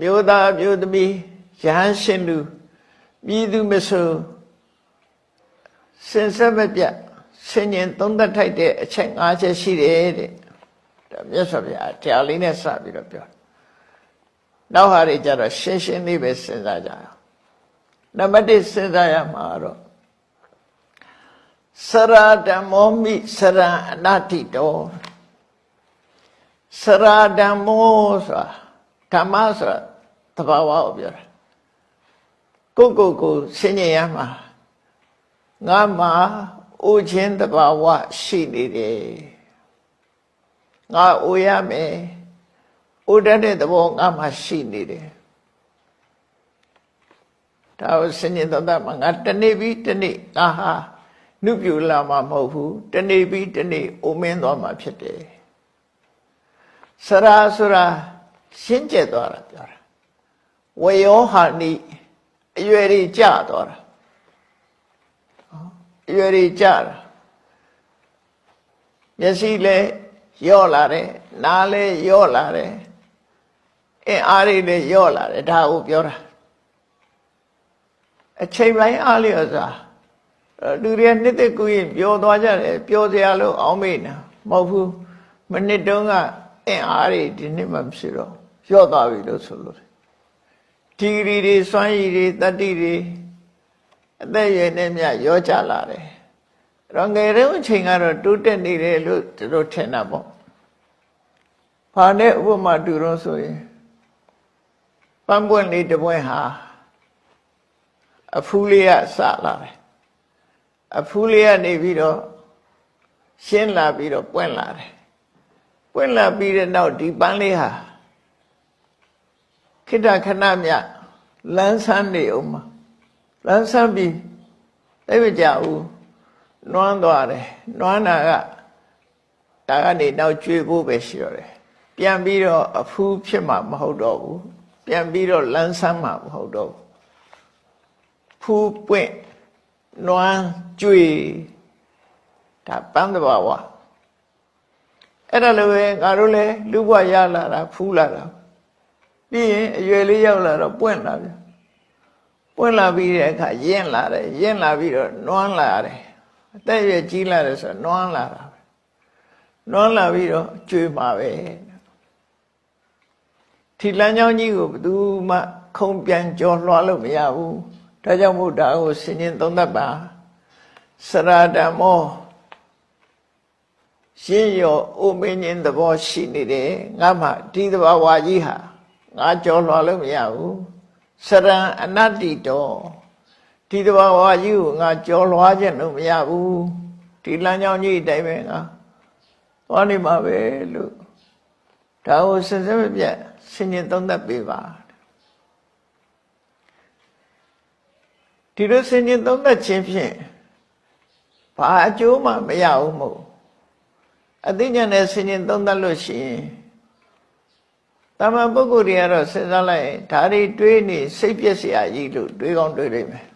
မျိုးသားမျိုးသမီးရဟန်းရှင်လူပြည်သူမဆိုစင်ဆက်မပြတ်ဆင်ញင်သုံးသက်ထိုက်တဲ့အချက်၅ချက်ရှိတယ်တဲ့ဒါမြတ်စွာဘုရားတရားလေးနဲ့စပြီးတော့ပြောတယ်နောက်ဟာတွေကြတော့ရှင်းရှင်းလေးပဲစဉ်းစားကြအောင်နံပါတ်1စဉ်းစားရမှာတော့စရာဓမ္မောမိစရံအနတ္တိတောစရာဓမ္မောဆိုတာ ဓမ္မဆိုတာသဘာဝကိုပြောတာကိုယ့်ကိုယ်ကိုဆင်ញင်ရမှာငါမှာအိုခြင်းတဘာဝရှိနေတယ်ငါအိုရမယ်အိုတတ်တဲ့သဘောငါမှာရှိနေတယ်ဒါကိုစင်ញင်တော်တာမှာငါတနေ့ပြီးတနေ့ငါဟာနုပြူလာမှာမဟုတ်ဘူးတနေ့ပြီးတနေ့အိုမင်းသွားမှာဖြစ်တယ်စရာဆိုတာ ရှင်းကျက်သွားတာပြောတာဝေယောဟာနိအရွယ်ကြီးကျသွားတာအရွယ်ကြီးကြတာမျက်စိလည်းယော့လာတယ်နားလည်းယော့လာတယ်အင်းအားတွေလည်းယော့လာတယ်ဒါကိုပြောတာအချိန်ပိုင်းအားလျော်စွာလူတွေနှစ်သက်ကူရင်ပြောသွားကြတယ်ပြောစရာလို့အောင်းမေ့နေမဟုတ်ဘူးမနစ်တုန်းကအင်းအားတွေဒီနှစ်မှဖြစ်တော့ ယော့သွားပြီလို့ဆိုလို့ဒီဂရီတွေစွမ်းရည်တွေတတ္တိတွေအသက်အရွယ်နဲ့မြရောကြလာတယ်အဲ့တော့ငယ်တုန်းအချိန်ကတော့တိုးတက်နေတယ်လို့သူတို့ထင်တာပေါ့ဘာနဲ့ဥပမာတူတော့ဆိုရင်ပန်းပွင့်လေးတစ်ပွင့်ဟာအဖူးလေးကစလာတယ်အဖူးလေးကနေပြီးတော့ရှင်းလာပြီးတော့ပွင့်လာတယ်ပွင့်လာပြီးတဲ့နောက်ဒီပန်းလေးဟာ ခိတ္တခဏမြလန်းဆန်းနေအောင်မှာလမ်းဆန်းပြီးသိမကြဘူးနွမ်းသွားတယ်နွမ်းတာကဒါကနေနောက်ကျွေးဖို့ပဲရှိတော့တယ်ပြန်ပြီးတော့အဖူးဖြစ်မှာမဟုတ်တော့ဘူးပြန်ပြီးတော့လမ်းဆန်းမှာမဟုတ်တော့ဘူးဖူးပွင့်နွမ်းကျွေးဒါပန်းတဘာဝအဲ့ဒါလိုပဲငါတို့လည်းလူ့ဘဝရလာတာဖူးလာတာ ပြီးရင်အရွယ်လေးရောက်လာတော့ပွင့်လာပြန်ပွင့်လာပြီးတဲ့အခါရင့်လာတယ်ရင့်လာပြီးတော့နွမ်းလာတယ်အသက်ရွယ်ကြီးလာတယ်ဆိုတော့နွမ်းလာတာပဲနွမ်းလာပြီးတော့ကျွေးမှာပဲဒီလမ်းကြောင်းကြီးကိုဘယ်သူမှခုံပြန်ကြော်လွှားလို့မရဘူးဒါကြောင့်မို့ဒါကိုဆင်ញင်သုံးသပ်ပါစရာဓမ္မောရှင်းရောအိုမင်းင်းသဘောရှိနေတယ်ငါမှဒီသဘာဝကြီးဟာ ငါကြော်လွှားလို့မရဘူးစရံအနတ္တိတောဒီတဘာဝကြီးကိုငါကြော်လွှားခြင်းလို့မရဘူးဒီလမ်းကြောင်းကြီးအတိုင်းပဲငါသွားနေမှာပဲလို့ဒါကိုစစမပြတ်ဆင်ញင်သုံးသပ်ပေးပါဒီလိုဆင်ញင်သုံးသပ်ခြင်းဖြင့်ဘာအကျိုးမှမရဘူးမို့အသိဉာဏ်နဲ့ဆင်ញင်သုံးသပ်လို့ရှိရင် တာမန်ပုဂ္ဂိုလ်တွေကတော့စဉ်းစားလိုက်ဒါတွေတွေးနေစိတ်ပြက်စရာကြီးလို့တွေးကောင်းတွေးလိုက်မယ်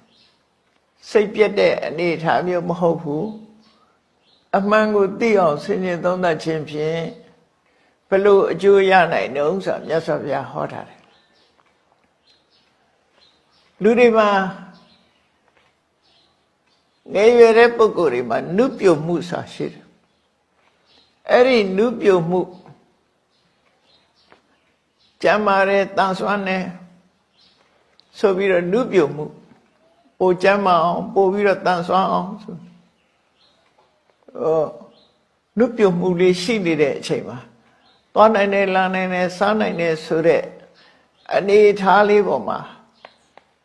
စိတ်ပြက်တဲ့အနေအထားမျိုးမဟုတ်ဘူးအမှန်ကိုသိအောင်ဆင်ခြင်သုံးသပ်ခြင်းဖြင့်ဘလို့အကျိုးရနိုင်နှုံးဆိုမြတ်စွာဘုရားဟောထားတယ်လူတွေမှာငယ်ရွယ်တဲ့ပုဂ္ဂိုလ်တွေမှာနုပြုတ်မှုစာရှိတယ်အဲ့ဒီနုပြုတ်မှု ကျမ်းမာတဲ့တန်ဆွမ်းတဲ့ဆိုပြီးတော့နုပြုံမှုပိုကျမ်းမာအောင်ပို့ပြီးတော့တန်ဆွမ်းအောင်ဆိုဟောနုပြုံမှုလေးရှိနေတဲ့အချိန်မှာသွားနိုင်တယ်လာနိုင်တယ်စားနိုင်တယ်ဆိုတဲ့အနေထားလေးပေါ်မှာ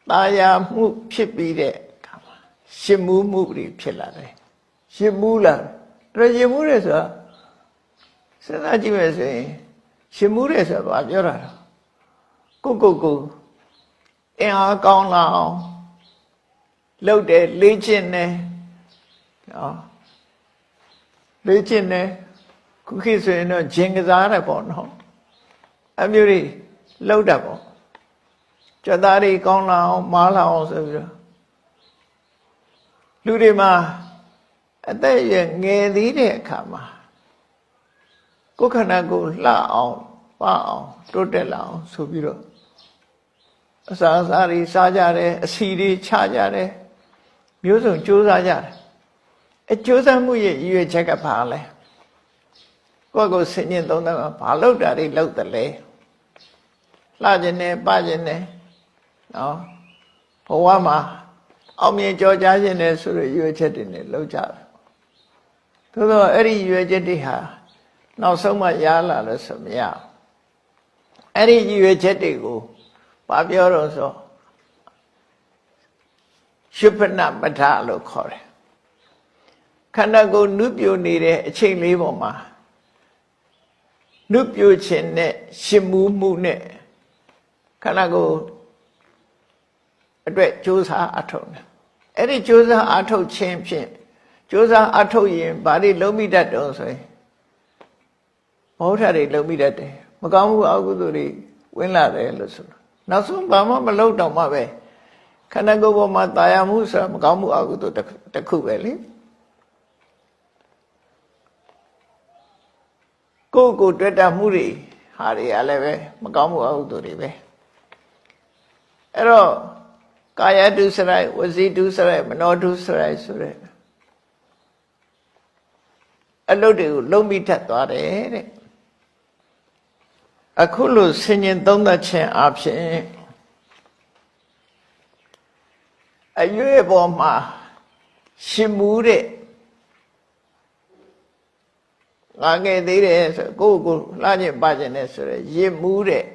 ตาယာမှုဖြစ်ပြီးတဲ့အခါမှာရှင်မှုမှုတွေဖြစ်လာတယ်ရှင်မှုလာတယ်ရှင်မှုတွေဆိုတာစဉ်းစားကြည့်မယ်ဆိုရင် ရှင်မှုတယ်ဆိုတာဘာပြောတာလဲကိုကိုကိုအင်အားကောင်းလာအောင်လှုပ်တယ်လေ့ကျင့်တယ်နော်လေ့ကျင့်တယ်ခုခေတ်ဆိုရင်တော့ဂျင်ကစားတယ်ပေါ့နော်အမျိုးတွေလှုပ်တာပေါ့ကြွသားတွေကောင်းလာအောင်မားလာအောင်ဆိုပြီးတော့လူတွေမှာအသက်ရငယ်သေးတဲ့အခါမှာ ကိုယ်ခန္ဓာကိုယ်လှအောင်ပအောင်တိုးတက်လာအောင်ဆိုပြီးတော့အစာအစာတွေစားကြတယ်အစီတွေချကြတယ်မျိုးစုံကြိုးစားကြတယ်အကြိုးစားမှုရဲ့ရည်ရွယ်ချက်ကဘာလဲကိုယ့်ကိုယ်ဆင်ញင်သုံးသပ်မှာဘာလို့တာတွေလောက်တယ်လဲလှခြင်းနဲ့ပခြင်းနဲ့နော်ဘဝမှာအောင်မြင်ကြော်ကြားခြင်းနဲ့ဆိုရရွေးချက်တွေနဲ့လောက်ကြတယ်သို့တော့အဲ့ဒီရွေးချက်တွေဟာ နောက်ဆုံးမှရလာလို့ဆိုမရဘူးအဲ့ဒီရွေးချက်တွေကိုဘာပြောတော့ဆိုရှုပနပဋ္ဌလို့ခေါ်တယ်ခန္ဓာကိုယ်နုပြိုနေတဲ့အချိန်လေးပေါ်မှာနုပြိုခြင်းနဲ့ရှင်မှုမှုနဲ့ခန္ဓာကိုယ်အတွက်ကြိုးစားအထောက်တယ်အဲ့ဒီကြိုးစားအထောက်ခြင်းဖြင့်ကြိုးစားအထောက်ရင်ဘာတွေလုံးမိတတ်တုံးဆိုရင် ဘောဓာတွေလုံးမိတတ်တယ်မကောင်းမှုအကုသိုလ်တွေဝင်လာတယ်လို့ဆိုလို့နောက်ဆုံးဘာမှမလုပ်တော့မှပဲခန္ဓာကိုယ်ပေါ်မှာတာယာမှုဆိုတာမကောင်းမှုအကုသိုလ်တစ်ခုပဲလေကိုယ်ကိုယ်တွေ့တာမှုတွေဟာတွေကလည်းပဲမကောင်းမှုအကုသိုလ်တွေပဲအဲ့တော့ကာယတုစရိုက်ဝစီတုစရိုက်မနောတုစရိုက်ဆိုတဲ့အလုပ်တွေကိုလုံးမိတတ်သွားတယ်တဲ့ အခုလို့ဆင်ញင်သုံးသပ်ခြင်းအပြင်အရွေပေါ်မှာရှင်မူတဲ့ငါငယ်သေးတယ်ဆိုကိုယ့်ကိုယ်လှခြင်းပါခြင်းနဲ့ဆိုရရစ်မူတဲ့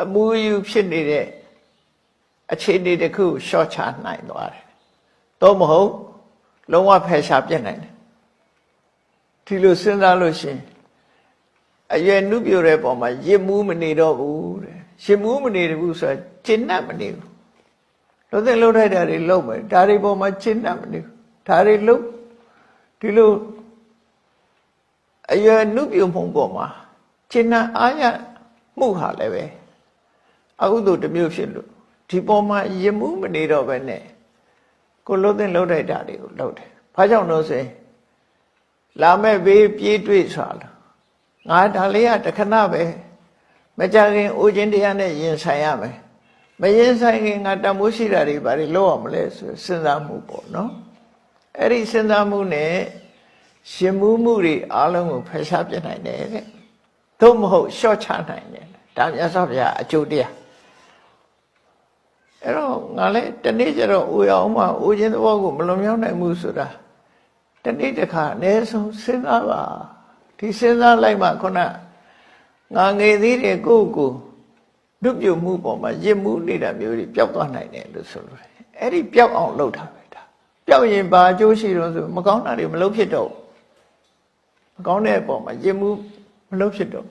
အမူအယူဖြစ်နေတဲ့အခြေအနေတစ်ခုရှော့ချနိုင်သွားတယ်။သို့မဟုတ်လုံးဝဖယ်ရှားပြတ်နိုင်တယ်။ဒီလိုစဉ်းစားလို့ရှိရင် အရွယ်နှုပြိုတဲ့ပုံမှာရစ်မှုမနေတော့ဘူးတဲ့ရစ်မှုမနေဘူးဆိုတာရှင်းတ်မနေဘူးလုံးသိလုံးထိုက်တာတွေလုံးမယ်ဒါတွေပုံမှာရှင်းတ်မနေဘူးဒါတွေလုံးဒီလိုအရွယ်နှုပြိုမှုပုံမှာရှင်းတ်အားရမှုဟာလည်းပဲအကုသိုလ်တစ်မျိုးဖြစ်လို့ဒီပုံမှာရစ်မှုမနေတော့ပဲနဲ့ကိုလုံးသိလုံးထိုက်တာတွေကိုလုံးတယ်ဘာကြောင့်လို့ဆိုရင်လာမဲ့ဘေးပြေးတွေ့ဆိုတာ ငါဒါလေးကတခဏပဲမကြခင်အိုခြင်းတရားနဲ့ရင်ဆိုင်ရမယ်။မရင်ဆိုင်ခင်ငါတမိုးရှိတာတွေဘာတွေလုပ်ရမလဲဆိုစဉ်းစားမှုပေါ့နော်။အဲ့ဒီစဉ်းစားမှုနဲ့ရှင်မှုမှုတွေအားလုံးကိုဖယ်ရှားပြနိုင်တယ်တဲ့။သို့မဟုတ်ရှော့ချနိုင်တယ်။ဒါမြတ်စွာဘုရားအကျိုးတရားအဲ့တော့ငါလည်းတနေ့ကျတော့အိုရအောင်မှအိုခြင်းသဘောကိုမလွန်မြောက်နိုင်ဘူးဆိုတာတနေ့တစ်ခါအနည်းဆုံးစဉ်းစားပါ ဒီစဉ်းစားလိုက်မှခုနငါငယ်သေးတယ်ကိုယ့်ကိုလွတ်ပြုတ်မှုပေါ်မှာရစ်မှုနေတာမျိုးတွေပျောက်သွားနိုင်တယ်လို့ဆိုလို့အဲ့ဒီပျောက်အောင်လုပ်တာပဲဒါပျောက်ရင်ဘာအကျိုးရှိတော့ဆိုမကောင်းတာတွေမလုပ်ဖြစ်တော့မကောင်းတဲ့အပေါ်မှာရစ်မှုမလုပ်ဖြစ်တော့